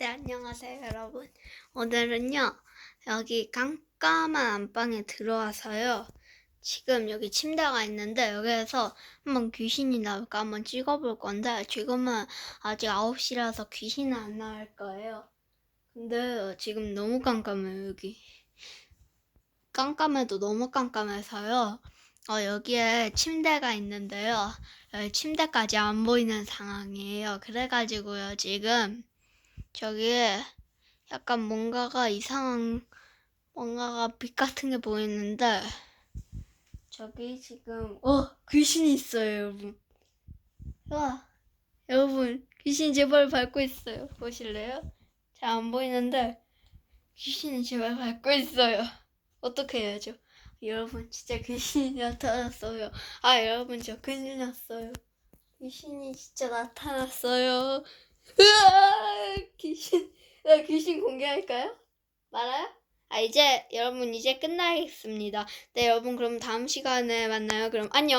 네, 안녕하세요, 여러분. 오늘은요, 여기 깜깜한 안방에 들어와서요. 지금 여기 침대가 있는데, 여기에서 한번 귀신이 나올까 한번 찍어볼 건데, 지금은 아직 9시라서 귀신은 안 나올 거예요. 근데 지금 너무 깜깜해요, 여기. 깜깜해도 너무 깜깜해서요. 어, 여기에 침대가 있는데요. 여기 침대까지 안 보이는 상황이에요. 그래가지고요, 지금. 저기에 약간 뭔가가 이상한 뭔가가 빛 같은 게 보이는데 저기 지금 어 귀신이 있어요 여러분. 와 여러분 귀신 제발 밟고 있어요. 보실래요? 잘 안 보이는데 귀신이 제발 밟고 있어요. 어떻게 해야죠? 여러분 진짜 귀신이 나타났어요. 아 여러분 저 큰일 났어요. 귀신이 진짜 나타났어요 귀신 나 귀신 공개할까요? 말아요? 아 이제 여러분 이제 끝나겠습니다. 네 여러분 그럼 다음 시간에 만나요. 그럼 안녕.